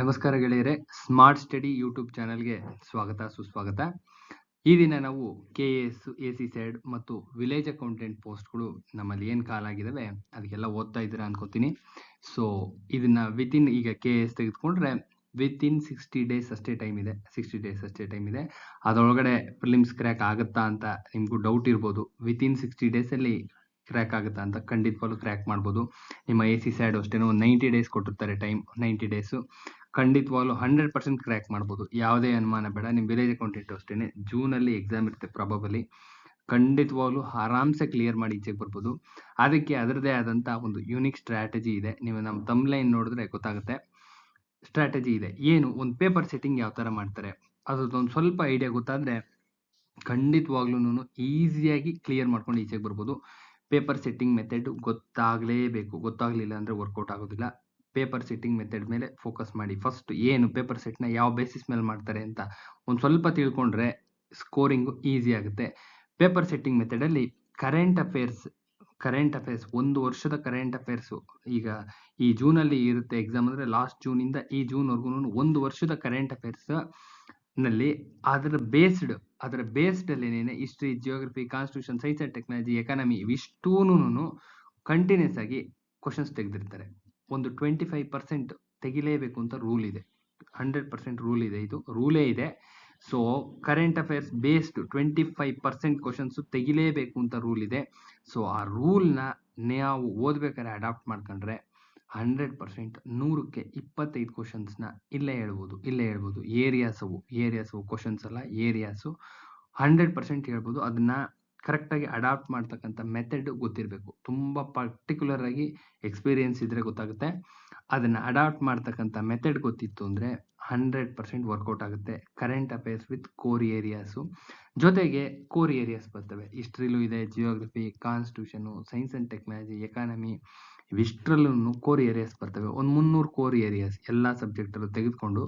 ನಮಸ್ಕಾರ ಗೆಳೆಯರೆ smart study YouTube ಚಾನಲ್ಗೆ ಸ್ವಾಗತ, ಸುಸ್ವಾಗತ. ಈ ದಿನ ನಾವು K S A C side ಮತ್ತು ವಿಲೇಜ್ ಅಕೌಂಟೆಂಟ್ ಪೋಸ್ಟ್ಗಳು ನಮ್ಮಲ್ಲಿ ಏನು ಕಾಲಾಗಿದ್ದಾವೆ ಅದಕ್ಕೆಲ್ಲ ಓದ್ತಾ ಇದ್ದೀರಾ ಅನ್ಕೋತೀನಿ. ಸೊ ಇದನ್ನ ವಿತಿನ್ ಈಗ ಕೆ ಎಸ್ ತೆಗೆದುಕೊಂಡ್ರೆ ವಿತಿನ್ ಸಿಕ್ಸ್ಟಿ ಡೇಸ್ ಅಷ್ಟೇ ಟೈಮ್ ಇದೆ ಸಿಕ್ಸ್ಟಿ ಡೇಸ್ ಅಷ್ಟೇ ಟೈಮ್ ಇದೆ. ಅದರೊಳಗಡೆ ಫಿಲಿಮ್ಸ್ ಕ್ರ್ಯಾಕ್ ಆಗುತ್ತಾ ಅಂತ ನಿಮಗೂ ಡೌಟ್ ಇರ್ಬೋದು. ವಿತಿನ್ ಸಿಕ್ಸ್ಟಿ ಡೇಸಲ್ಲಿ ಕ್ರ್ಯಾಕ್ ಆಗುತ್ತಾ ಅಂತ ಖಂಡಿತವಾಗ್ಲೂ ಕ್ರ್ಯಾಕ್ ಮಾಡ್ಬೋದು. ನಿಮ್ಮ ಎ ಸಿ ಸೈಡ್ ಅಷ್ಟೇನೋ ಒಂದು ನೈಂಟಿ ಡೇಸ್ ಕೊಟ್ಟಿರ್ತಾರೆ ಟೈಮ್ ನೈಂಟಿ ಡೇಸು ಖಂಡಿತವಾಗ್ಲೂ ಹಂಡ್ರೆಡ್ ಪರ್ಸೆಂಟ್ ಕ್ರ್ಯಾಕ್ ಮಾಡ್ಬೋದು. ಯಾವುದೇ ಅನುಮಾನ ಬೇಡ. ನಿಮ್ಮ ವಿಲೇಜ್ ಅಕೌಂಟೆಂಟ್ ಅಷ್ಟೇ ಜೂನಲ್ಲಿ ಎಕ್ಸಾಮ್ ಇರುತ್ತೆ ಪ್ರಾಬಬಲಿ ಖಂಡಿತವಾಗ್ಲೂ ಆರಾಮ್ಸೆ ಕ್ಲಿಯರ್ ಮಾಡಿ ಈಚೆಗೆ ಬರ್ಬೋದು. ಅದಕ್ಕೆ ಅದರದೇ ಆದಂಥ ಒಂದು ಯೂನಿಕ್ ಸ್ಟ್ರಾಟಜಿ ಇದೆ. ನೀವು ನಮ್ಮ ತಮ್ಲೈನ್ ನೋಡಿದ್ರೆ ಗೊತ್ತಾಗುತ್ತೆ. ಸ್ಟ್ರಾಟಜಿ ಇದೆ. ಏನು? ಒಂದು ಪೇಪರ್ ಸೆಟ್ಟಿಂಗ್ ಯಾವ ಥರ ಮಾಡ್ತಾರೆ? ಅದ್ರದ್ದೊಂದು ಸ್ವಲ್ಪ ಐಡಿಯಾ ಗೊತ್ತಾದರೆ ಖಂಡಿತವಾಗ್ಲೂ ಈಸಿಯಾಗಿ ಕ್ಲಿಯರ್ ಮಾಡ್ಕೊಂಡು ಈಚೆಗೆ ಬರ್ಬೋದು. ಪೇಪರ್ ಸೆಟ್ಟಿಂಗ್ ಮೆಥಡ್ ಗೊತ್ತಾಗಲೇಬೇಕು. ಗೊತ್ತಾಗಲಿಲ್ಲ ಅಂದರೆ ವರ್ಕೌಟ್ ಆಗೋದಿಲ್ಲ. ಪೇಪರ್ ಸೆಟ್ಟಿಂಗ್ ಮೆಥಡ್ ಮೇಲೆ ಫೋಕಸ್ ಮಾಡಿ. ಫಸ್ಟ್ ಏನು ಪೇಪರ್ ಸೆಟ್ನ ಯಾವ ಬೇಸಿಸ್ ಮೇಲೆ ಮಾಡ್ತಾರೆ ಅಂತ ಒಂದು ಸ್ವಲ್ಪ ತಿಳ್ಕೊಂಡ್ರೆ ಸ್ಕೋರಿಂಗು ಈಸಿ ಆಗುತ್ತೆ. ಪೇಪರ್ ಸೆಟ್ಟಿಂಗ್ ಮೆಥಡಲ್ಲಿ ಕರೆಂಟ್ ಅಫೇರ್ಸ್ ಕರೆಂಟ್ ಅಫೇರ್ಸ್ ಒಂದು ವರ್ಷದ ಕರೆಂಟ್ ಅಫೇರ್ಸು ಈಗ ಈ ಜೂನಲ್ಲಿ ಇರುತ್ತೆ ಎಕ್ಸಾಮ್ ಅಂದರೆ ಲಾಸ್ಟ್ ಜೂನಿಂದ ಈ ಜೂನ್ವರೆಗೂ ಒಂದು ವರ್ಷದ ಕರೆಂಟ್ ಅಫೇರ್ಸ್ನಲ್ಲಿ ಅದರ ಬೇಸ್ಡ್ ಅದರ ಬೇಸ್ಡ್ ಅಲ್ಲಿ history geography constitution science and technology economy ಇವಿಷ್ಟೂನು continuous ಆಗಿ ಕ್ವಶನ್ಸ್ ತೆಗೆದಿರ್ತಾರೆ. ಒಂದು ಟ್ವೆಂಟಿ ಫೈವ್ ಪರ್ಸೆಂಟ್ ತೆಗಿಲೇಬೇಕು ಅಂತ ರೂಲ್ ಇದೆ. ಹಂಡ್ರೆಡ್ ಪರ್ಸೆಂಟ್ ರೂಲ್ ಇದೆ ಇದು. ರೂಲೇ ಇದೆ. So current affairs based twenty five percent questions ತೆಗಿಲೇಬೇಕು ಅಂತ ರೂಲ್ ಇದೆ. ಸೊ ಆ ರೂಲ್ನ ನಾವು ಓದ್ಬೇಕಾದ್ರೆ ಅಡಾಪ್ಟ್ ಮಾಡ್ಕೊಂಡ್ರೆ ಹಂಡ್ರೆಡ್ ಪರ್ಸೆಂಟ್ ನೂರಕ್ಕೆ ಇಪ್ಪತ್ತೈದು ಕ್ವಶನ್ಸ್ನ ಇಲ್ಲೇ ಹೇಳ್ಬೋದು. ಇಲ್ಲೇ ಹೇಳ್ಬೋದು. ಏರಿಯಾಸವು ಏರಿಯಾಸು ಕ್ವಶನ್ಸ್ ಅಲ್ಲ. ಏರಿಯಾಸು ಹಂಡ್ರೆಡ್ ಪರ್ಸೆಂಟ್ ಹೇಳ್ಬೋದು. ಅದನ್ನ ಕರೆಕ್ಟಾಗಿ ಅಡಾಪ್ಟ್ ಮಾಡ್ತಕ್ಕಂಥ ಮೆಥಡ್ ಗೊತ್ತಿರಬೇಕು. ತುಂಬ ಪರ್ಟಿಕ್ಯುಲರ್ ಆಗಿ ಎಕ್ಸ್ಪೀರಿಯನ್ಸ್ ಇದ್ರೆ ಗೊತ್ತಾಗುತ್ತೆ. ಅದನ್ನ ಅಡಾಪ್ಟ್ ಮಾಡ್ತಕ್ಕಂಥ ಮೆಥಡ್ ಗೊತ್ತಿತ್ತು ಅಂದರೆ ಹಂಡ್ರೆಡ್ ಪರ್ಸೆಂಟ್ ವರ್ಕೌಟ್ ಆಗುತ್ತೆ. Current affairs with core areas ಜೊತೆಗೆ ಕೋರ್ ಏರಿಯಾಸ್ ಬರ್ತವೆ. ಹಿಸ್ಟ್ರಿಲೂ ಇದೆ geography constitution science and technology economy ಇವಿಷ್ಟರಲ್ಲೂ core areas ಬರ್ತವೆ. ಒಂದು ಮುನ್ನೂರು ಕೋರ್ ಏರಿಯಾಸ್ ಎಲ್ಲ ಸಬ್ಜೆಕ್ಟಲ್ಲೂ ತೆಗೆದುಕೊಂಡು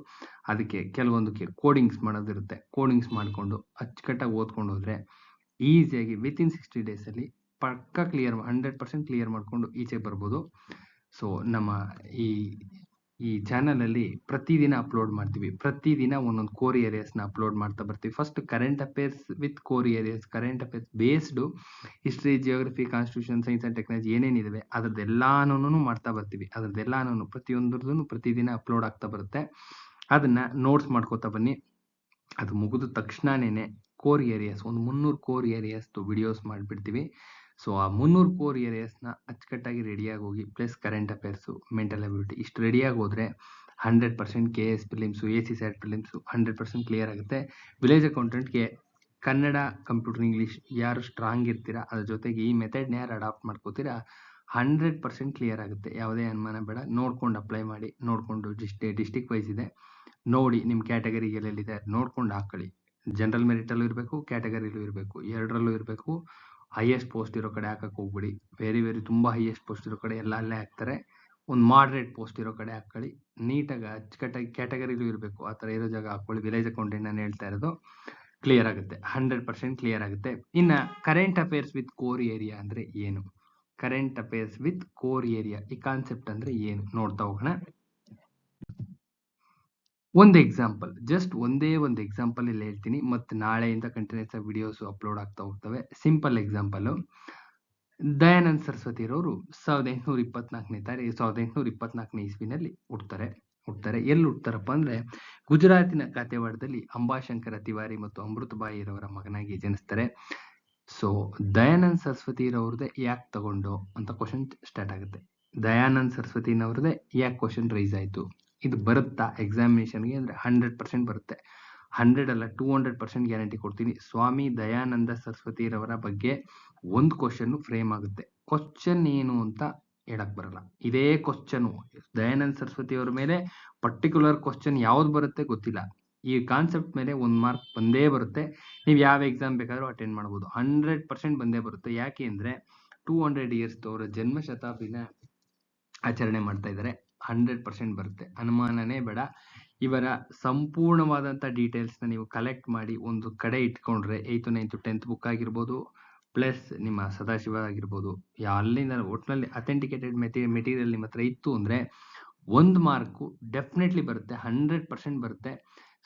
ಅದಕ್ಕೆ ಕೆಲವೊಂದು ಕೋಡಿಂಗ್ಸ್ ಮಾಡೋದಿರುತ್ತೆ. ಕೋಡಿಂಗ್ಸ್ ಮಾಡಿಕೊಂಡು ಅಚ್ಚುಕಟ್ಟಾಗಿ ಓದ್ಕೊಂಡು ಹೋದರೆ ಈಸಿಯಾಗಿ ವಿತಿನ್ ಸಿಕ್ಸ್ಟಿ ಡೇಸಲ್ಲಿ ಪಕ್ಕ ಕ್ಲಿಯರ್ ಹಂಡ್ರೆಡ್ ಪರ್ಸೆಂಟ್ ಕ್ಲಿಯರ್ ಮಾಡಿಕೊಂಡು ಈಚೆ ಬರ್ಬೋದು. ಸೊ ನಮ್ಮ ಈ ಈ ಚಾನಲಲ್ಲಿ ಪ್ರತಿದಿನ ಅಪ್ಲೋಡ್ ಮಾಡ್ತೀವಿ. ಪ್ರತಿದಿನ ಒಂದೊಂದು ಕೋರ್ ಏರಿಯಾಸ್ನ ಅಪ್ಲೋಡ್ ಮಾಡ್ತಾ ಬರ್ತೀವಿ. First current affairs with core areas current affairs based history geography constitution science and technology ಏನೇನಿದೆ ಅದ್ರದ್ದೆಲ್ಲಾನು ಮಾಡ್ತಾ ಬರ್ತೀವಿ. ಅದ್ರದ್ದೆಲ್ಲಾನು ಪ್ರತಿಯೊಂದ್ರದ್ದು ಪ್ರತಿದಿನ ಅಪ್ಲೋಡ್ ಆಗ್ತಾ ಬರುತ್ತೆ. ಅದನ್ನ ನೋಟ್ಸ್ ಮಾಡ್ಕೋತಾ ಬನ್ನಿ. ಅದು ಮುಗಿದ ತಕ್ಷಣನೇ ಕೋರ್ ಏರಿಯಾಸ್ ಒಂದು ಮುನ್ನೂರು ಕೋರ್ ಏರಿಯಾಸ್ದು ವಿಡಿಯೋಸ್ ಮಾಡಿಬಿಡ್ತೀವಿ. ಸೊ ಆ ಮುನ್ನೂರು ಕೋರ್ ಏರಿಯಾಸ್ನ ಅಚ್ಚುಕಟ್ಟಾಗಿ ರೆಡಿಯಾಗಿ ಹೋಗಿ plus current affairs mental ability ಇಷ್ಟು ರೆಡಿಯಾಗಿ ಹೋದರೆ hundred percent K S prelims A C side prelims hundred percent clear ಆಗುತ್ತೆ. ವಿಲೇಜ್ ಅಕೌಂಟೆಂಟ್ಗೆ ಕನ್ನಡ ಕಂಪ್ಯೂಟರ್ ಇಂಗ್ಲೀಷ್ ಯಾರು ಸ್ಟ್ರಾಂಗ್ ಇರ್ತೀರಾ, ಅದ್ರ ಜೊತೆಗೆ ಈ ಮೆಥಡ್ನ ಯಾರು ಅಡಾಪ್ಟ್ ಮಾಡ್ಕೋತೀರಾ ಹಂಡ್ರೆಡ್ ಪರ್ಸೆಂಟ್ ಕ್ಲಿಯರ್ ಆಗುತ್ತೆ. ಯಾವುದೇ ಅನುಮಾನ ಬೇಡ. ನೋಡ್ಕೊಂಡು ಅಪ್ಲೈ ಮಾಡಿ, ನೋಡಿಕೊಂಡು ಡಿಸ್ಟಿ ಡಿಸ್ಟಿಕ್ ವೈಸ್ ಇದೆ. ನೋಡಿ ನಿಮ್ಮ ಕ್ಯಾಟಗರಿಗೆ ಎಲ್ಲೆಲ್ಲಿದೆ ನೋಡ್ಕೊಂಡು ಹಾಕೊಳ್ಳಿ ಜನರಲ್ ಮೆರಿಟಲ್ಲೂ ಇರಬೇಕು, ಕ್ಯಾಟಗರಿಲೂ ಇರಬೇಕು, ಎರಡರಲ್ಲೂ ಇರಬೇಕು. ಹೈಯೆಸ್ಟ್ ಪೋಸ್ಟ್ ಇರೋ ಕಡೆ ಹಾಕಕ್ಕೆ ಹೋಗ್ಬಿಡಿ. ವೆರಿ ವೆರಿ ತುಂಬ ಹೈಯೆಸ್ಟ್ ಪೋಸ್ಟ್ ಇರೋ ಕಡೆ ಎಲ್ಲ ಅಲ್ಲೇ ಹಾಕ್ತಾರೆ. ಒಂದು ಮಾಡ್ರೇಟ್ ಪೋಸ್ಟ್ ಇರೋ ಕಡೆ ಹಾಕ್ಕೊಳ್ಳಿ. ನೀಟಾಗಿ ಅಚ್ಚುಕಟ್ಟಾಗಿ ಕ್ಯಾಟಗರಿಲೂ ಇರಬೇಕು. ಆ ಥರ ಇರೋ ಜಾಗ ಹಾಕೊಳ್ಳಿ ವಿಲೇಜ್ ಅಕೌಂಟೆಂಟ್ ನಾನು ಹೇಳ್ತಾ ಇರೋದು ಕ್ಲಿಯರ್ ಆಗುತ್ತೆ. ಹಂಡ್ರೆಡ್ ಪರ್ಸೆಂಟ್ ಕ್ಲಿಯರ್ ಆಗುತ್ತೆ. ಇನ್ನು current affairs with core area ಅಂದರೆ ಏನು? Current affairs with core area ಈ ಕಾನ್ಸೆಪ್ಟ್ ಅಂದರೆ ಏನು? ನೋಡ್ತಾ ಹೋಗೋಣ. ಒಂದು ಎಕ್ಸಾಂಪಲ್ ಜಸ್ಟ್ ಒಂದೇ ಒಂದು ಎಕ್ಸಾಂಪಲ್ ಇಲ್ಲಿ ಹೇಳ್ತೀನಿ, ಮತ್ತು ನಾಳೆಯಿಂದ ಕಂಟಿನ್ಯೂಸ್ ಆಗಿ ವಿಡಿಯೋಸ್ ಅಪ್ಲೋಡ್ ಆಗ್ತಾ ಹೋಗ್ತವೆ. ಸಿಂಪಲ್ ಎಕ್ಸಾಂಪಲು ದಯಾನಂದ್ ಸರಸ್ವತಿ ಇರೋರು ಸಾವಿರದ ಎಂಟುನೂರ ಇಪ್ಪತ್ನಾಲ್ಕನೇ ತಾರೀಕು ಸಾವಿರದ ಎಂಟುನೂರ ಇಪ್ಪತ್ನಾಲ್ಕನೇ ಇಸ್ವಿನಲ್ಲಿ ಹುಡ್ತಾರೆ ಹುಡ್ತಾರೆ ಎಲ್ಲಿ ಹುಡ್ತಾರಪ್ಪ ಅಂದರೆ ಗುಜರಾತಿನ ಕಾತೆವಾಡದಲ್ಲಿ ಅಂಬಾಶಂಕರ ತಿವಾರಿ ಮತ್ತು ಅಮೃತಬಾಯಿರವರ ಮಗನಾಗಿ ಜನಿಸ್ತಾರೆ. ಸೊ ದಯಾನಂದ್ ಸರಸ್ವತಿರವ್ರದ್ದೇ ಯಾಕೆ ತಗೊಂಡು ಅಂತ ಕ್ವಶನ್ ಸ್ಟಾರ್ಟ್ ಆಗುತ್ತೆ. ದಯಾನಂದ್ ಸರಸ್ವತಿನವ್ರದ್ದೇ ಯಾಕೆ ಕ್ವಶನ್ ರೈಸ್ ಆಯಿತು? ಇದು ಬರುತ್ತಾ? ಎಕ್ಸಾಮಿನೇಷನ್ಗೆ ಅಂದರೆ ಹಂಡ್ರೆಡ್ ಪರ್ಸೆಂಟ್ ಬರುತ್ತೆ. ಹಂಡ್ರೆಡ್ ಅಲ್ಲ ಟೂ ಹಂಡ್ರೆಡ್ ಪರ್ಸೆಂಟ್ ಗ್ಯಾರಂಟಿ ಕೊಡ್ತೀನಿ. ಸ್ವಾಮಿ ದಯಾನಂದ ಸರಸ್ವತಿರವರ ಬಗ್ಗೆ ಒಂದು ಕ್ವಶನ್ ಫ್ರೇಮ್ ಆಗುತ್ತೆ. ಕ್ವಶನ್ ಏನು ಅಂತ ಹೇಳಕ್ ಬರಲ್ಲ. ಇದೇ ಕ್ವಶನ್ ದಯಾನಂದ ಸರಸ್ವತಿ ಅವರ ಮೇಲೆ ಪರ್ಟಿಕ್ಯುಲರ್ ಕ್ವಶನ್ ಯಾವ್ದು ಬರುತ್ತೆ ಗೊತ್ತಿಲ್ಲ. ಈ ಕಾನ್ಸೆಪ್ಟ್ ಮೇಲೆ ಒಂದು ಮಾರ್ಕ್ ಬಂದೇ ಬರುತ್ತೆ. ನೀವು ಯಾವ ಎಕ್ಸಾಮ್ ಬೇಕಾದ್ರೂ ಅಟೆಂಡ್ ಮಾಡ್ಬೋದು. ಹಂಡ್ರೆಡ್ ಪರ್ಸೆಂಟ್ ಬಂದೇ ಬರುತ್ತೆ. ಯಾಕೆ ಅಂದರೆ ಟೂ ಹಂಡ್ರೆಡ್ ಇಯರ್ಸ್ ಅವರ ಜನ್ಮ ಶತಾಬ್ದಿನ ಆಚರಣೆ ಮಾಡ್ತಾ ಇದ್ದಾರೆ. ಹಂಡ್ರೆಡ್ ಪರ್ಸೆಂಟ್ ಬರುತ್ತೆ. ಅನುಮಾನನೇ ಬೇಡ. ಇವರ ಸಂಪೂರ್ಣವಾದಂಥ ಡೀಟೇಲ್ಸ್ನ ನೀವು ಕಲೆಕ್ಟ್ ಮಾಡಿ ಒಂದು ಕಡೆ ಇಟ್ಕೊಂಡ್ರೆ ಏಯ್ತು ನೈನ್ತು ಟೆಂತ್ ಬುಕ್ ಆಗಿರ್ಬೋದು, ಪ್ಲಸ್ ನಿಮ್ಮ ಸದಾಶಿವ ಆಗಿರ್ಬೋದು ಅಲ್ಲಿಂದ ಒಟ್ಟಿನಲ್ಲಿ ಅಥೆಂಟಿಕೇಟೆಡ್ ಮೆಟೀ ಮೆಟೀರಿಯಲ್ ನಿಮ್ಮ ಹತ್ರ ಇತ್ತು ಅಂದರೆ, ಒಂದು ಮಾರ್ಕು ಡೆಫಿನೆಟ್ಲಿ ಬರುತ್ತೆ, ಹಂಡ್ರೆಡ್ ಪರ್ಸೆಂಟ್ ಬರುತ್ತೆ.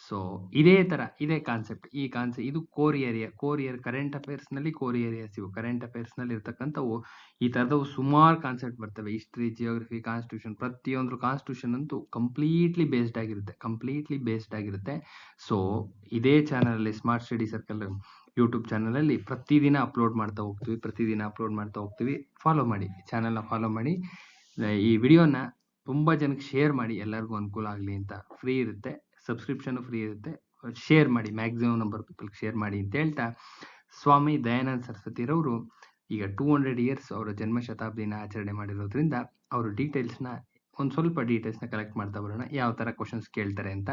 ಸೊ ಇದೇ ತರ, ಇದೇ ಕಾನ್ಸೆಪ್ಟ್ ಈ ಕಾನ್ಸೆಪ್ಟ್ ಇದು core area core air current ಅಫೇರ್ಸ್ನಲ್ಲಿ core areas ಇವು. ಕರೆಂಟ್ ಅಫೇರ್ಸ್ನಲ್ಲಿ ಇರ್ತಕ್ಕಂಥವು ಈ ಥರದವು ಸುಮಾರು ಕಾನ್ಸೆಪ್ಟ್ ಬರ್ತವೆ. ಹಿಸ್ಟ್ರಿ ಜಿಯೋಗ್ರಫಿ ಕಾನ್ಸ್ಟಿಟ್ಯೂಷನ್ ಪ್ರತಿಯೊಂದು ಕಾನ್ಸ್ಟಿಟ್ಯೂಷನ್ ಅಂತೂ ಕಂಪ್ಲೀಟ್ಲಿ ಬೇಸ್ಡ್ ಆಗಿರುತ್ತೆ ಕಂಪ್ಲೀಟ್ಲಿ ಬೇಸ್ಡ್ ಆಗಿರುತ್ತೆ. ಸೊ ಇದೇ ಚಾನಲಲ್ಲಿ ಸ್ಮಾರ್ಟ್ ಸ್ಟಡಿ ಸರ್ಕಲ್ ಯೂಟ್ಯೂಬ್ ಚಾನಲಲ್ಲಿ ಪ್ರತಿದಿನ ಅಪ್ಲೋಡ್ ಮಾಡ್ತಾ ಹೋಗ್ತೀವಿ, ಪ್ರತಿದಿನ ಅಪ್ಲೋಡ್ ಮಾಡ್ತಾ ಹೋಗ್ತೀವಿ. ಫಾಲೋ ಮಾಡಿ ಚಾನಲ್ನ ಫಾಲೋ ಮಾಡಿ. ಈ ವಿಡಿಯೋನ ತುಂಬಾ ಜನಕ್ಕೆ ಶೇರ್ ಮಾಡಿ, ಎಲ್ಲರಿಗೂ ಅನುಕೂಲ ಆಗಲಿ ಅಂತ ಫ್ರೀ ಇರುತ್ತೆ. ಸಬ್ಸ್ಕ್ರಿಪ್ಷನ್ ಫ್ರೀ ಇರುತ್ತೆ. ಶೇರ್ ಮಾಡಿ ಮ್ಯಾಕ್ಸಿಮಮ್ ನಂಬರ್ ಪೀಪಲ್ ಶೇರ್ ಮಾಡಿ ಅಂತ ಹೇಳ್ತಾ, ಸ್ವಾಮಿ ದಯಾನಂದ ಸರಸ್ವತಿರವರು ಈಗ ಟೂ ಹಂಡ್ರೆಡ್ ಇಯರ್ಸ್ ಅವರ ಜನ್ಮ ಶತಾಬ್ದಿನ ಆಚರಣೆ ಮಾಡಿರೋದ್ರಿಂದ ಅವರು ಡೀಟೇಲ್ಸ್ನ ಒಂದು ಸ್ವಲ್ಪ ಡೀಟೇಲ್ಸ್ನ ಕಲೆಕ್ಟ್ ಮಾಡ್ತಾ ಬರೋಣ, ಯಾವ ಥರ ಕ್ವಶನ್ಸ್ ಕೇಳ್ತಾರೆ ಅಂತ.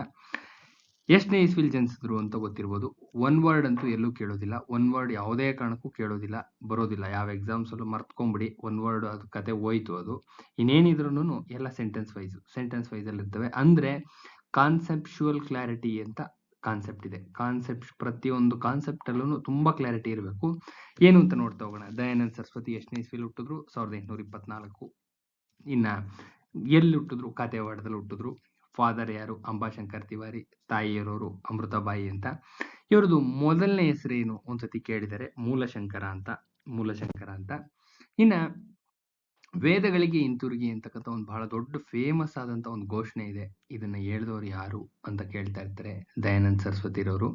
ಎಷ್ಟನೇ ಇಸ್ವಿಲ್ ಜನಿಸಿದ್ರು ಅಂತ ಗೊತ್ತಿರ್ಬೋದು. ಒನ್ ವರ್ಡ್ ಅಂತೂ ಎಲ್ಲೂ ಕೇಳೋದಿಲ್ಲ. ಒನ್ ವರ್ಡ್ ಯಾವುದೇ ಕಾರಣಕ್ಕೂ ಕೇಳೋದಿಲ್ಲ, ಬರೋದಿಲ್ಲ. ಯಾವ ಎಕ್ಸಾಮ್ಸ್ ಅಲ್ಲೂ ಮರ್ತ್ಕೊಂಬಿಡಿ ಒನ್ ವರ್ಡ್ ಅದು ಕತೆ ಹೋಯ್ತು ಅದು. ಇನ್ನೇನಿದ್ರು ಎಲ್ಲ ಸೆಂಟೆನ್ಸ್ ವೈಸ್ ಸೆಂಟೆನ್ಸ್ ವೈಸ್ ಅಲ್ಲಿ ಇರ್ತವೆ ಅಂದ್ರೆ ಕಾನ್ಸೆಪ್ಚುವಲ್ ಕ್ಲಾರಿಟಿ ಅಂತ ಕಾನ್ಸೆಪ್ಟ್ ಇದೆ. ಕಾನ್ಸೆಪ್ಟ್ ಪ್ರತಿಯೊಂದು ಕಾನ್ಸೆಪ್ಟ್ ಅಲ್ಲೂ ತುಂಬಾ ಕ್ಲಾರಿಟಿ ಇರಬೇಕು. ಏನು ಅಂತ ನೋಡ್ತಾ ಹೋಗೋಣ. ದಯಾನಂದ ಸರಸ್ವತಿ ಎಷ್ಟನೇ ಇಸ್ವಿಲ್ ಹುಟ್ಟಿದ್ರು? ಸಾವಿರದ ಎಂಟುನೂರ ಇಪ್ಪತ್ನಾಲ್ಕು. ಇನ್ನ ಎಲ್ಲಿ ಹುಟ್ಟಿದ್ರು? ಕಾತೆವಾಡದಲ್ಲಿ ಹುಟ್ಟಿದ್ರು. ಫಾದರ್ ಯಾರು? ಅಂಬಾಶಂಕರ್ ತಿವಾರಿ. ತಾಯಿಯರವರು ಅಮೃತಬಾಯಿ ಅಂತ. ಇವ್ರದ್ದು ಮೊದಲನೇ ಹೆಸರೇನು? ಒಂದ್ಸತಿ ಕೇಳಿದರೆ ಮೂಲಶಂಕರ ಅಂತ. ಮೂಲಶಂಕರ ಅಂತ. ಇನ್ನ ವೇದಗಳಿಗೆ ಹಿಂತಿರುಗಿ ಅಂತಕ್ಕಂಥ ಒಂದು ಬಹಳ ದೊಡ್ಡ ಫೇಮಸ್ ಆದಂತ ಒಂದು ಘೋಷಣೆ ಇದೆ. ಇದನ್ನ ಹೇಳಿದವರು ಯಾರು ಅಂತ ಕೇಳ್ತಾ ಇರ್ತಾರೆ ದಯಾನಂದ್ ಸರಸ್ವತಿರವರು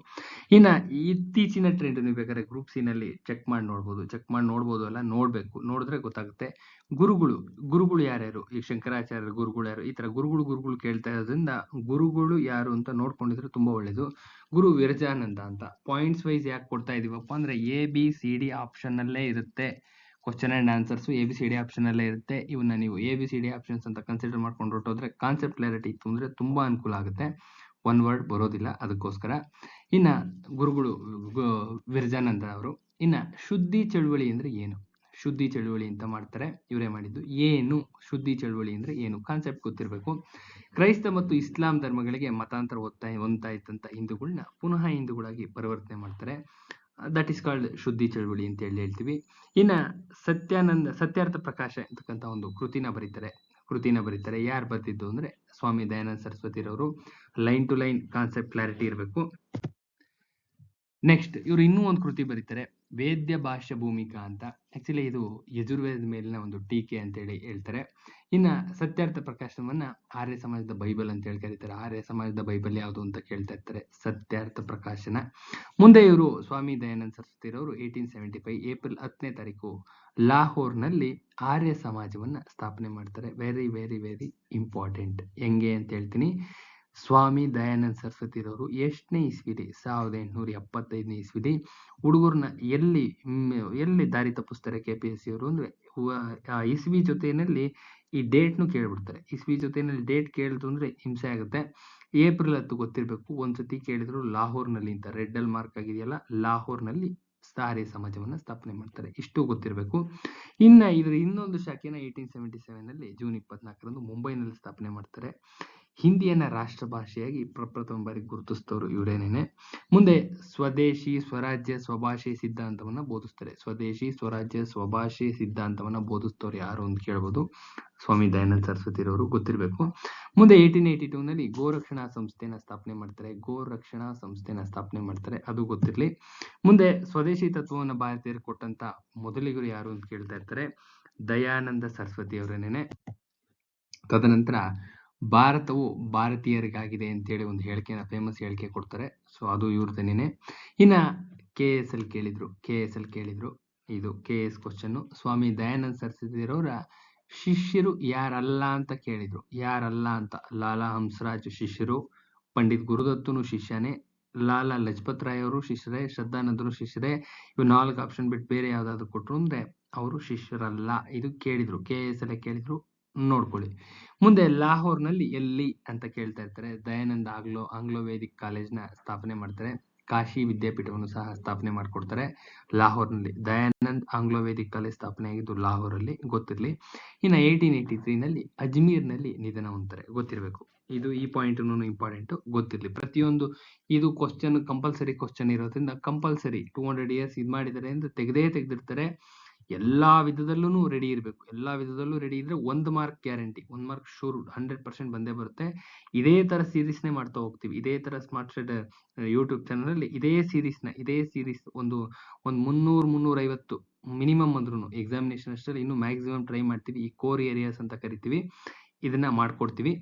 ಇನ್ನ ಇತ್ತೀಚಿನ ಟ್ರೆಂಡ್ ನೀವು ಬೇಕಾದ್ರೆ ಗ್ರೂಪ್ ಸಿ ನಲ್ಲಿ ಚೆಕ್ ಮಾಡಿ ನೋಡ್ಬೋದು. ಚೆಕ್ ಮಾಡಿ ನೋಡ್ಬೋದು ಅಲ್ಲ, ನೋಡ್ಬೇಕು. ನೋಡಿದ್ರೆ ಗೊತ್ತಾಗುತ್ತೆ. ಗುರುಗಳು ಗುರುಗಳು ಯಾರ್ಯಾರು? ಈ ಶಂಕರಾಚಾರ್ಯರ ಗುರುಗಳು ಯಾರು? ಈ ತರ ಗುರುಗಳು ಗುರುಗಳು ಕೇಳ್ತಾ ಇರೋದ್ರಿಂದ ಗುರುಗಳು ಯಾರು ಅಂತ ನೋಡ್ಕೊಂಡಿದ್ರೆ ತುಂಬಾ ಒಳ್ಳೇದು. ಗುರು ವಿರಜಾನಂದ ಅಂತ. ಪಾಯಿಂಟ್ಸ್ ವೈಸ್ ಯಾಕೆ ಕೊಡ್ತಾ ಇದೀವಪ್ಪ ಅಂದ್ರೆ A B C D option ಅಲ್ಲೇ ಇರುತ್ತೆ. Question and answers A B C D option ಅಲ್ಲೇ ಇರುತ್ತೆ. ಇವನ್ನ ನೀವು A B C D options ಅಂತ ಕನ್ಸಿಡರ್ ಮಾಡ್ಕೊಂಡು ಹೊರಟೋದ್ರೆ ಕಾನ್ಸೆಪ್ಟ್ ಕ್ಲಾರಿಟಿ ಇತ್ತು ಅಂದ್ರೆ ತುಂಬಾ ಅನುಕೂಲ ಆಗುತ್ತೆ. ಒನ್ ವರ್ಡ್ ಬರೋದಿಲ್ಲ ಅದಕ್ಕೋಸ್ಕರ. ಇನ್ನ ಗುರುಗಳು ವಿರಜಾನಂದ ಅವರು, ಇನ್ನ ಶುದ್ಧಿ ಚಳುವಳಿ ಅಂದ್ರೆ ಏನು? ಶುದ್ಧಿ ಚಳುವಳಿ ಅಂತ ಮಾಡ್ತಾರೆ. ಇವರೇ ಮಾಡಿದ್ದು ಏನು? ಶುದ್ಧಿ ಚಳುವಳಿ ಅಂದ್ರೆ ಏನು? ಕಾನ್ಸೆಪ್ಟ್ ಗೊತ್ತಿರಬೇಕು. ಕ್ರೈಸ್ತ ಮತ್ತು ಇಸ್ಲಾಂ ಧರ್ಮಗಳಿಗೆ ಮತಾಂತರ ಒತ್ತಾಯ ಹೊಂದ್ತಾ ಇದ್ದಂತ ಹಿಂದೂಗಳನ್ನ ಪುನಃ ಹಿಂದೂಗಳಾಗಿ ಪರಿವರ್ತನೆ ಮಾಡ್ತಾರೆ. ದಟ್ ಇಸ್ ಕಾಲ್ಡ್ ಶುದ್ಧಿ ಚಳುವಳಿ ಅಂತ ಹೇಳಿ ಹೇಳ್ತೀವಿ. ಇನ್ನ ಸತ್ಯಾನಂದ, ಸತ್ಯಾರ್ಥ ಪ್ರಕಾಶ ಅಂತಕ್ಕಂಥ ಒಂದು ಕೃತಿನ ಬರೀತಾರೆ. ಕೃತಿನ ಬರೀತಾರೆ. ಯಾರು ಬರ್ತಿದ್ದು ಅಂದ್ರೆ Swami Dayananda ಸರಸ್ವತಿರವರು line to line concept clarity ಇರಬೇಕು. ನೆಕ್ಸ್ಟ್ ಇವರು ಇನ್ನೂ ಒಂದು ಕೃತಿ ಬರೀತಾರೆ. ವೇದ್ಯ ಭಾಷ್ಯ ಭೂಮಿಕಾ ಅಂತ. ಆಕ್ಚುಲಿ ಇದು ಯಜುರ್ವೇದ ಮೇಲಿನ ಒಂದು ಟೀಕೆ ಅಂತ ಹೇಳಿ ಹೇಳ್ತಾರೆ. ಇನ್ನ ಸತ್ಯಾರ್ಥ ಪ್ರಕಾಶನವನ್ನ ಆರ್ಯ ಸಮಾಜದ ಬೈಬಲ್ ಅಂತ ಹೇಳಿ ಕರೀತಾರೆ. ಆರ್ಯ ಸಮಾಜದ ಬೈಬಲ್ ಯಾವುದು ಅಂತ ಕೇಳ್ತಾ ಇರ್ತಾರೆ. ಸತ್ಯಾರ್ಥ ಪ್ರಕಾಶನ. ಮುಂದೆ ಇವರು ಸ್ವಾಮಿ ದಯಾನಂದ ಸರಸ್ವತಿರವರು ಏಯ್ಟೀನ್ ಸೆವೆಂಟಿ ಫೈವ್ ಏಪ್ರಿಲ್ ಹತ್ತನೇ ತಾರೀಕು ಲಾಹೋರ್ನಲ್ಲಿ ಆರ್ಯ ಸಮಾಜವನ್ನ ಸ್ಥಾಪನೆ ಮಾಡ್ತಾರೆ. ವೆರಿ ವೆರಿ ವೆರಿ ಇಂಪಾರ್ಟೆಂಟ್ ಹೆಂಗೆ ಅಂತ ಹೇಳ್ತೀನಿ. ಸ್ವಾಮಿ ದಯಾನಂದ ಸರಸ್ವತಿರವರು ಎಷ್ಟನೇ ಇಸ್ವಿಲಿ ಸಾವಿರದ ಎಂಟುನೂರ ಎಪ್ಪತ್ತೈದನೇ ಇಸ್ವಿಲಿ ಹುಡುಗರನ್ನ ಎಲ್ಲಿ ಎಲ್ಲಿ ದಾರಿ ತಪ್ಪಿಸ್ತಾರೆ ಕೆ ಪಿ ಎಸ್ ಸಿ ಅವರು ಅಂದ್ರೆ ಇಸ್ವಿ ಜೊತೆಯಲ್ಲಿ ಈ ಡೇಟ್ನು ಕೇಳ್ಬಿಡ್ತಾರೆ. ಇಸ್ವಿ ಜೊತೆಯಲ್ಲಿ ಡೇಟ್ ಕೇಳಿದ್ರು ಅಂದ್ರೆ ಹಿಂಸೆ ಆಗುತ್ತೆ. ಏಪ್ರಿಲ್ ಹತ್ತು ಗೊತ್ತಿರಬೇಕು. ಒಂದ್ಸತಿ ಕೇಳಿದ್ರು ಲಾಹೋರ್ನಲ್ಲಿ ಅಂತ. ರೆಡ್ ಅಲ್ಲಿ ಮಾರ್ಕ್ ಆಗಿದೆಯಲ್ಲ, ಲಾಹೋರ್ನಲ್ಲಿ ಸಾರಿ ಸಮಾಜವನ್ನ ಸ್ಥಾಪನೆ ಮಾಡ್ತಾರೆ. ಇಷ್ಟು ಗೊತ್ತಿರಬೇಕು. ಇನ್ನ ಇದರ ಇನ್ನೊಂದು ಶಾಖೆನ ಏಟೀನ್ ಸೆವೆಂಟಿ ಸೆವೆನ್ ಅಲ್ಲಿ ಜೂನ್ ಇಪ್ಪತ್ನಾಲ್ಕರಂದು ಮುಂಬೈನಲ್ಲಿ ಸ್ಥಾಪನೆ ಮಾಡ್ತಾರೆ. ಹಿಂದಿಯನ್ನ ರಾಷ್ಟ್ರ ಭಾಷೆಯಾಗಿ ಪ್ರಪ್ರಥಮ ಬಾರಿ ಗುರುತಿಸಿದವರು ಇವರೇನೇನೆ. ಮುಂದೆ ಸ್ವದೇಶಿ ಸ್ವರಾಜ್ಯ ಸ್ವಭಾಷೆ ಸಿದ್ಧಾಂತವನ್ನ ಬೋಧಿಸ್ತಾರೆ. ಸ್ವದೇಶಿ ಸ್ವರಾಜ್ಯ ಸ್ವಭಾಷೆ ಸಿದ್ಧಾಂತವನ್ನ ಬೋಧಿಸ್ತವ್ರು ಯಾರು ಅಂತ ಕೇಳ್ಬೋದು. ಸ್ವಾಮಿ ದಯಾನಂದ ಸರಸ್ವತಿರವರು ಗೊತ್ತಿರಬೇಕು. ಮುಂದೆ ಏಯ್ಟೀನ್ ಏಯ್ಟಿ ಟೂ ನಲ್ಲಿ ಗೋ ರಕ್ಷಣಾ ಸಂಸ್ಥೆನ ಸ್ಥಾಪನೆ ಮಾಡ್ತಾರೆ. ಗೋ ರಕ್ಷಣಾ ಸಂಸ್ಥೆನ ಸ್ಥಾಪನೆ ಮಾಡ್ತಾರೆ. ಅದು ಗೊತ್ತಿರಲಿ. ಮುಂದೆ ಸ್ವದೇಶಿ ತತ್ವವನ್ನ ಭಾರತೀಯರು ಕೊಟ್ಟಂತ ಮೊದಲಿಗರು ಯಾರು ಅಂತ ಕೇಳ್ತಾ ಇರ್ತಾರೆ. ದಯಾನಂದ ಸರಸ್ವತಿ ಅವರೇನೇನೆ. ತದನಂತರ ಭಾರತವು ಭಾರತೀಯರಿಗಾಗಿದೆ ಅಂತೇಳಿ ಒಂದು ಹೇಳಿಕೆನ ಫೇಮಸ್ ಹೇಳಿಕೆ ಕೊಡ್ತಾರೆ. ಸೊ ಅದು ಇವ್ರದೇನೆ ಇನ್ನ ಕೆ ಎಸ್ ಎಲ್ ಕೇಳಿದ್ರು ಕೆ ಎಸ್ ಎಲ್ ಕೇಳಿದ್ರು. ಇದು K S question Swami Dayananda ಸರಸ್ವತಿರವರ ಶಿಷ್ಯರು ಯಾರಲ್ಲ ಅಂತ ಕೇಳಿದ್ರು. ಯಾರಲ್ಲ ಅಂತ. ಲಾಲಾ ಹಂಸರಾಜ್ ಶಿಷ್ಯರು, ಪಂಡಿತ್ ಗುರುದತ್ತನು ಶಿಷ್ಯನೇ, ಲಾಲಾ ಲಜಪತ್ ರಾಯ್ ಅವರು ಶಿಷ್ಯರೇ ಶ್ರದ್ಧಾನಂದರು ಶಿಷ್ಯರೇ, ಇವ್ ನಾಲ್ಕು ಆಪ್ಷನ್ ಬಿಟ್ಟು ಬೇರೆ ಯಾವ್ದಾದ್ರು ಕೊಟ್ಟರು ಅಂದ್ರೆ, ಅವರು ಶಿಷ್ಯರಲ್ಲ. ಇದು ಕೇಳಿದ್ರು. ಕೆ ಎಸ್ ಎಲ್ ಕೇಳಿದ್ರು. ನೋಡ್ಕೊಳ್ಳಿ. ಮುಂದೆ ಲಾಹೋರ್ನಲ್ಲಿ ಎಲ್ಲಿ ಅಂತ ಕೇಳ್ತಾ ಇರ್ತಾರೆ, ದಯಾನಂದ ಆಗ್ಲೋ, ಆಂಗ್ಲೋ ವೇದಿಕ್ ಕಾಲೇಜ್ನ ಸ್ಥಾಪನೆ ಮಾಡ್ತಾರೆ, ಕಾಶಿ ವಿದ್ಯಾಪೀಠವನ್ನು ಸಹ ಸ್ಥಾಪನೆ ಮಾಡಿಕೊಡ್ತಾರೆ. ಲಾಹೋರ್ನಲ್ಲಿ ದಯಾನಂದ್ ಆಂಗ್ಲೋ ವೇದಿಕ್ ಕಾಲೇಜ್ ಸ್ಥಾಪನೆ ಆಗಿದ್ದು ಲಾಹೋರಲ್ಲಿ, ಗೊತ್ತಿರಲಿ. ಇನ್ನು ಏಯ್ಟೀನ್ ಏಯ್ಟಿ ತ್ರೀನಲ್ಲಿ ಅಜ್ಮೀರ್ನಲ್ಲಿ ನಿಧನ ಹೊಂದ್ತಾರೆ, ಗೊತ್ತಿರಬೇಕು. ಇದು ಈ ಪಾಯಿಂಟ್ ಇಂಪಾರ್ಟೆಂಟ್, ಗೊತ್ತಿರಲಿ. ಪ್ರತಿಯೊಂದು ಇದು ಕ್ವಶನ್ ಕಂಪಲ್ಸರಿ ಕ್ವಶನ್ ಇರೋದ್ರಿಂದ ಕಂಪಲ್ಸರಿ ಟೂ ಹಂಡ್ರೆಡ್ ಇಯರ್ಸ್ ಇದು ಮಾಡಿದ್ದಾರೆ ಅಂತ ತೆಗೆದೇ ತೆಗೆದಿರ್ತಾರೆ. ಎಲ್ಲಾ ವಿಧದಲ್ಲೂ ರೆಡಿ ಇರಬೇಕು. ಎಲ್ಲಾ ವಿಧದಲ್ಲೂ ರೆಡಿ ಇದ್ರೆ ಒಂದು ಮಾರ್ಕ್ ಗ್ಯಾರಂಟಿ ಒಂದ್ ಮಾರ್ಕ್ ಶೂರ್ ಹಂಡ್ರೆಡ್ ಪರ್ಸೆಂಟ್ ಬಂದೇ ಬರುತ್ತೆ. ಇದೇ ತರ ಸೀರೀಸ್ ನೇ ಮಾಡ್ತಾ ಹೋಗ್ತೀವಿ. ಇದೇ ತರ ಸ್ಮಾರ್ಟ್ ಸೆಟ್ ಯೂಟ್ಯೂಬ್ ಚಾನಲ್ ಅಲ್ಲಿ ಇದೇ ಸೀರೀಸ್ನ ಇದೇ ಸೀರೀಸ್ ಒಂದು ಒಂದ್ ಮುನ್ನೂರ್ ಮುನ್ನೂರ ಐವತ್ತು ಮಿನಿಮಮ್ ಅಂದ್ರೂ ಎಕ್ಸಾಮಿನೇಷನ್ ಅಷ್ಟರಲ್ಲಿ ಇನ್ನು ಮ್ಯಾಕ್ಸಿಮಮ್ ಟ್ರೈ ಮಾಡ್ತೀವಿ. ಈ ಕೋರ್ ಏರಿಯಾಸ್ ಅಂತ ಕರಿತೀವಿ. ಇದನ್ನ ಮಾಡ್ಕೊಡ್ತೀವಿ.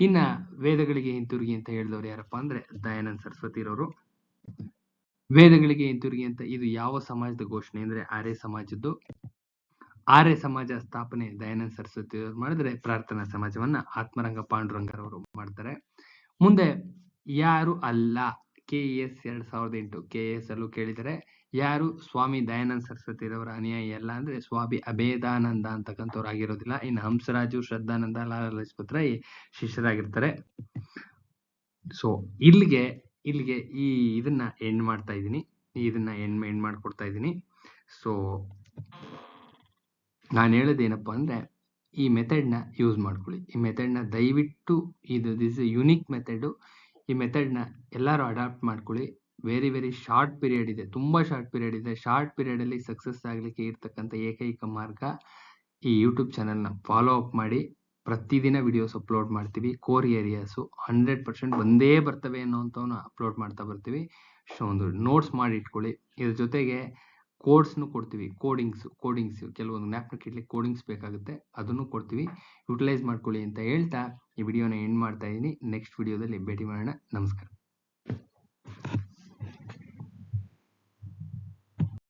ಇನ್ನ ವೇದಗಳಿಗೆ ಹಿಂತಿರುಗಿ ಅಂತ ಹೇಳಿದವರು ಯಾರಪ್ಪ ಅಂದ್ರೆ ದಯಾನಂದ್ ಸರಸ್ವತಿ ರವರು. ವೇದಗಳಿಗೆ ಹಿಂತಿರುಗಿ ಅಂತ ಇದು ಯಾವ ಸಮಾಜದ ಘೋಷಣೆ ಅಂದ್ರೆ ಆರ್ಯ ಸಮಾಜದ್ದು? ಆರ್ಯ ಸಮಾಜ ಸ್ಥಾಪನೆ ದಯಾನಂದ ಸರಸ್ವತಿ ಅವರು ಮಾಡಿದ್ರೆ ಪ್ರಾರ್ಥನಾ ಸಮಾಜವನ್ನ ಆತ್ಮರಂಗ ಪಾಂಡುರಂಗರವರು ಮಾಡ್ತಾರೆ. ಮುಂದೆ ಯಾರು ಅಲ್ಲ? ಕೆ ಎಸ್ ಎರಡ್ ಸಾವಿರದ ಎಂಟು ಕೆ ಎಸ್ ಅಲ್ಲೂ ಕೇಳಿದರೆ ಯಾರು ಸ್ವಾಮಿ ದಯಾನಂದ ಸರಸ್ವತಿ ಅವರ ಅನುಯಾಯಿ ಅಲ್ಲ ಅಂದ್ರೆ ಸ್ವಾಮಿ ಅಭೇದಾನಂದ ಅಂತಕ್ಕಂಥವ್ರು ಆಗಿರೋದಿಲ್ಲ. ಇನ್ನು ಹಂಸರಾಜು, ಶ್ರದ್ಧಾನಂದ, ಲಾಲ ಲಜಪತ್ ಶಿಷ್ಯರಾಗಿರ್ತಾರೆ. ಸೊ ಇಲ್ಲಿಗೆ ಇಲ್ಲಿಗೆ ಈ ಇದನ್ನ ಎಂಡ್ ಮಾಡ್ತಾ ಇದ್ದೀನಿ. ಇದನ್ನ ಎಂಡ್ ಎಂಡ್ ಮಾಡ್ಕೊಡ್ತಾ ಇದ್ದೀನಿ. ಸೊ ನಾನು ಹೇಳೋದೇನಪ್ಪ ಅಂದರೆ, ಈ ಮೆಥಡ್ನ ಯೂಸ್ ಮಾಡ್ಕೊಳ್ಳಿ. ಈ ಮೆಥಡ್ನ ದಯವಿಟ್ಟು, ಇದು ದಿಸ್ ಎ ಯುನೀಕ್ ಮೆಥಡು ಈ ಮೆಥಡ್ನ ಎಲ್ಲರೂ ಅಡಾಪ್ಟ್ ಮಾಡ್ಕೊಳ್ಳಿ. ವೆರಿ ವೆರಿ ಶಾರ್ಟ್ ಪೀರಿಯಡ್ ಇದೆ. ತುಂಬ ಶಾರ್ಟ್ ಪೀರಿಯಡ್ ಇದೆ. ಶಾರ್ಟ್ ಪೀರಿಯಡಲ್ಲಿ ಸಕ್ಸಸ್ ಆಗಲಿಕ್ಕೆ ಇರ್ತಕ್ಕಂಥ ಏಕೈಕ ಮಾರ್ಗ ಈ ಯೂಟ್ಯೂಬ್ ಚಾನಲ್ನ ಫಾಲೋ ಅಪ್ ಮಾಡಿ. ಪ್ರತಿದಿನ ವಿಡಿಯೋಸ್ ಅಪ್ಲೋಡ್ ಮಾಡ್ತೀವಿ. ಕೋರ್ ಏರಿಯಾಸು ಹಂಡ್ರೆಡ್ ಪರ್ಸೆಂಟ್ ಬಂದೇ ಬರ್ತವೆ ಅನ್ನೋಂಥವನ್ನ ಅಪ್ಲೋಡ್ ಮಾಡ್ತಾ ಬರ್ತೀವಿ. ಸೊ ಒಂದು ನೋಟ್ಸ್ ಮಾಡಿ ಇಟ್ಕೊಳ್ಳಿ. ಇದ್ರ ಜೊತೆಗೆ ಕೋಡ್ಸ್ನು ಕೊಡ್ತೀವಿ. ಕೋಡಿಂಗ್ಸ್ ಕೋಡಿಂಗ್ಸ್ ಕೆಲವೊಂದು ಜ್ಞಾಪಕಕ್ಕೆ ಇಡ್ಲಿಕ್ಕೆ ಕೋಡಿಂಗ್ಸ್ ಬೇಕಾಗುತ್ತೆ. ಅದನ್ನು ಕೊಡ್ತೀವಿ. ಯುಟಿಲೈಸ್ ಮಾಡ್ಕೊಳ್ಳಿ ಅಂತ ಹೇಳ್ತಾ ಈ ವಿಡಿಯೋನ ಎಂಡ್ ಮಾಡ್ತಾ ಇದ್ದೀನಿ. ನೆಕ್ಸ್ಟ್ ವಿಡಿಯೋದಲ್ಲಿ ಭೇಟಿ ಮಾಡೋಣ. ನಮಸ್ಕಾರ.